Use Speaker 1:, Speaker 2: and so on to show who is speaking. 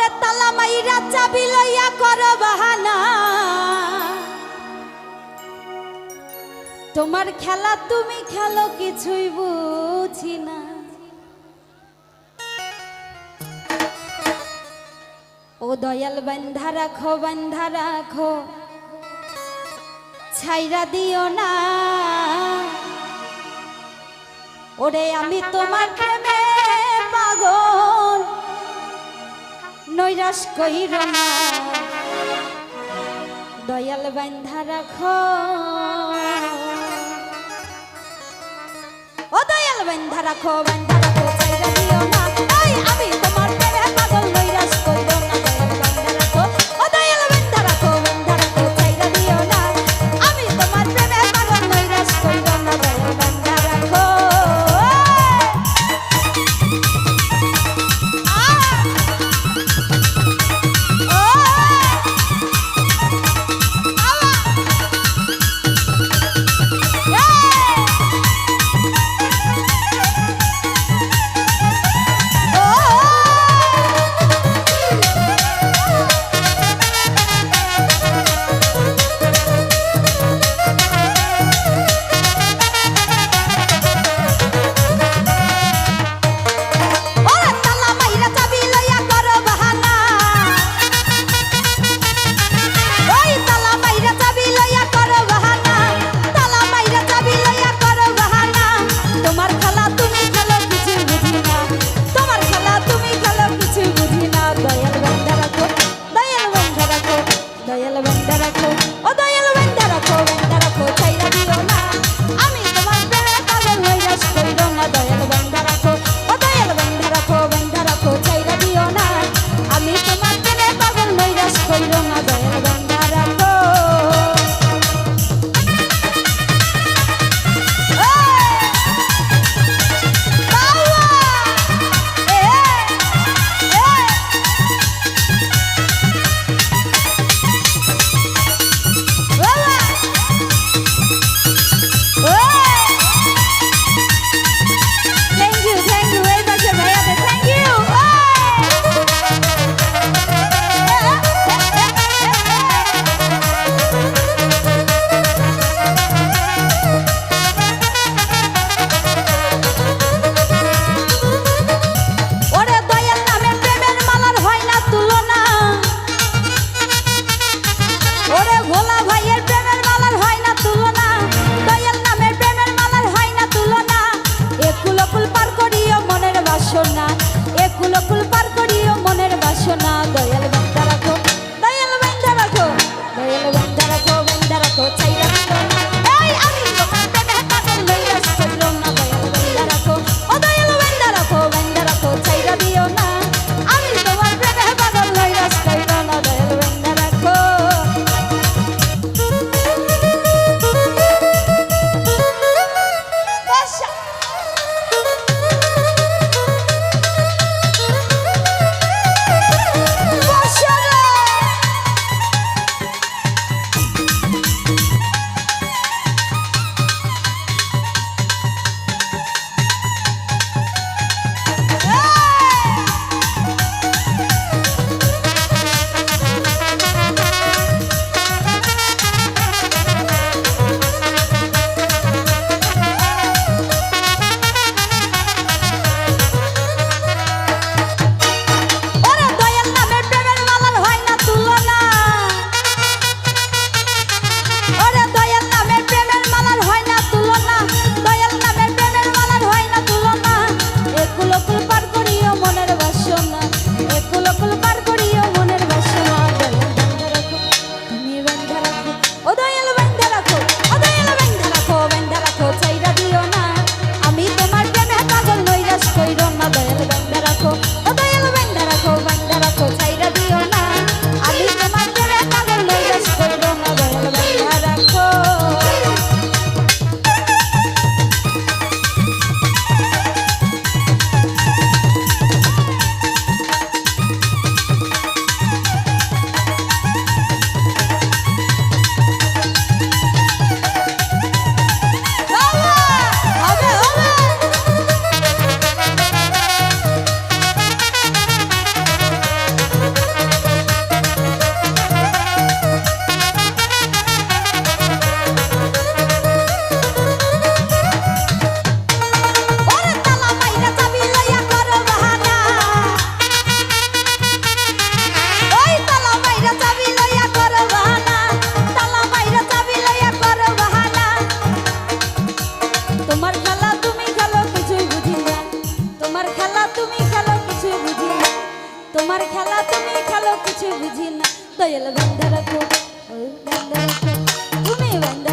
Speaker 1: ওরে তালা মাইরা চাবি লইয়া কর বাহানা। তোমার খেলা তুমি খেলো, কিছুই বুঝি না। ও দয়াল বান্ধা রাখো বান্ধা রাখো, ছাইরা দিও না। ওরে, আমি তোমার নৈরাশ কইর দয়াল বান্ধা রাখো। ও দয়াল বান্ধা রাখো বান্ধা রাখো। খেলা তুমি খেলো, কিছু বুঝি না। তোমার খেলা তুমি খেলো, কিছু বুঝি না। দয়াল বান্ধা রাখো তুমি বান্ধা